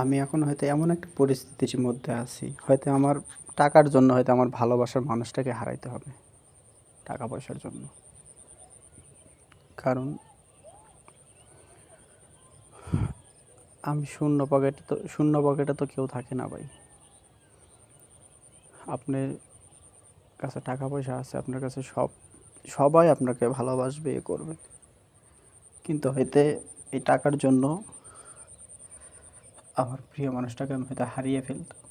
আমি এখন হয়তো এমন একটা পরিস্থিতির মধ্যে আছি, হয়তো আমার টাকার জন্য হয়তো আমার ভালোবাসার মানুষটাকে হারাইতে হবে, টাকা পয়সার জন্য। কারণ আমি শূন্য পকেটে তো, শূন্য পকেটে তো কেউ থাকে না ভাই। আপনার কাছে টাকা পয়সা আছে, আপনার কাছে সব, সবাই আপনাকে ভালোবাসবে, এ করবে। কিন্তু হয়তো এই টাকার জন্য আমার প্রিয় মানুষটাকে আমি হয়তো হারিয়ে ফেলতাম।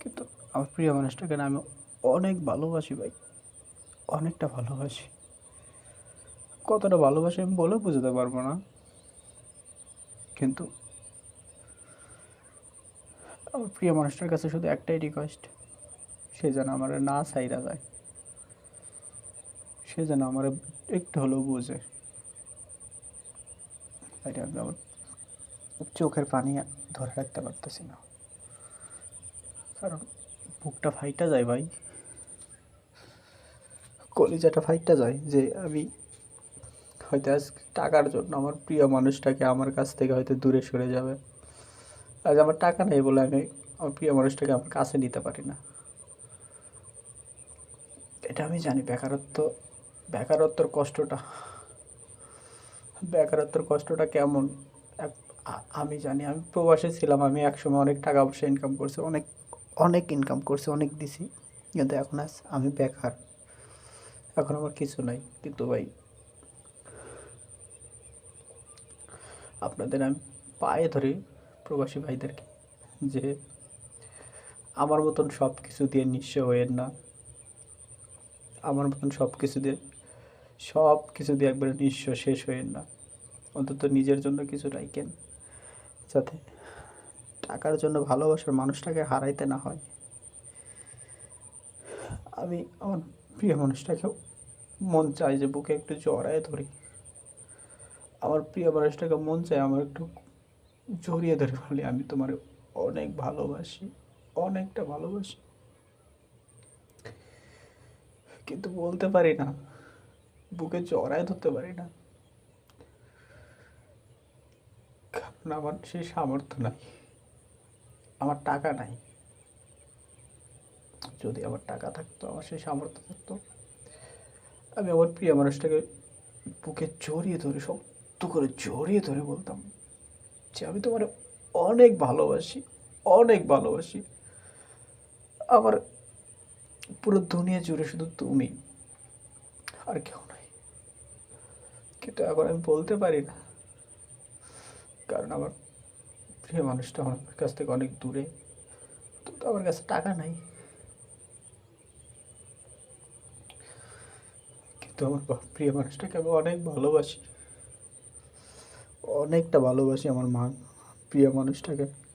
কিন্তু আমার প্রিয় মানুষটাকে আমি অনেক ভালোবাসি ভাই। অনেকটা ভালোবাসি। কতটা ভালোবাসি আমি বলে বুঝতে পারব না। কিন্তু আমার প্রিয় মানুষটার কাছে শুধু একটাই রিকোয়েস্ট সে যেন আমার না সাইরা যায়। সে যেন আমার একটু হলেও বুঝে। আমি আমার চোখের পানি ধরে রাখতে পারতেছি না। কারণ বুকটা ফাইটা যায় ভাই। কলিজাটা ফাইটটা যায় যে আমি হয়তো আজ টাকার জন্য আমার প্রিয় মানুষটাকে আমার কাছ থেকে হয়তো দূরে সরে যাবে। আজ আমার টাকা নেই বলে আমি আমার প্রিয় মানুষটাকে আমার কাছে নিতে পারি না। এটা আমি জানি বেকারত্ব, বেকারত্বর কষ্টটা বেকারত্বর কষ্টটা কেমন? এক- আমি জানি, আমি প্রবাসে ছিলাম, আমি একসময় অনেক টাকা পয়সা ইনকাম করছি, অনেক অনেক ইনকাম করছি, অনেক দিছি, কিন্তু এখন আজ আমি বেকার। এখন আমার কিছু নাই, কিন্তু ভাই, আপনাদের আমি পায়ে ধরি প্রবাসী ভাইদেরকে, যে আমার মতন সব কিছু দিয়ে নিঃস্ব হয়েন না। আমার মতন সব কিছু দিয়ে সব কিছু দিয়ে একবারে নিঃস্ব শেষ হয়েন না। অন্তত নিজের জন্য কিছু রাখেন যাতে টাকার জন্য ভালোবাসার মানুষটাকে হারাইতে না হয়। আমি আমার প্রিয় মানুষটাকেও মন চাই যে বুকে একটু জড়ায় ধরি। আমার প্রিয় মানুষটাকে মন চাই আমার একটু জড়িয়ে ধরে বলি, আমি তোমার অনেক ভালোবাসি, অনেকটা ভালোবাসি। কিন্তু বলতে পারি না, বুকে জড়ায় ধরতে পারি না। কারণ আমার সেই সামর্থ্য নাই। আমার টাকা নাই। যদি আমার টাকা থাকতো, আমার সেই সামর্থ্য থাকতো, আমি আমার প্রিয় মানুষটাকে বুকে জড়িয়ে ধরে, শক্ত করে জড়িয়ে ধরে বলতাম যে, আমি তোমার অনেক ভালোবাসি অনেক ভালোবাসি। আমার পুরো দুনিয়া জুড়ে শুধু তুমি আর কেউ নাই। কিন্তু এখন আমি বলতে পারি না। কারণ আমার প্রিয় মানুষটা আমার কাছ থেকে অনেক দূরে। তো আমার কাছে টাকা নাই। কিন্তু আমার প্রিয় মানুষটাকে আমি অনেক ভালোবাসি। অনেকটা ভালোবাসি আমার মা প্রিয় মানুষটাকে।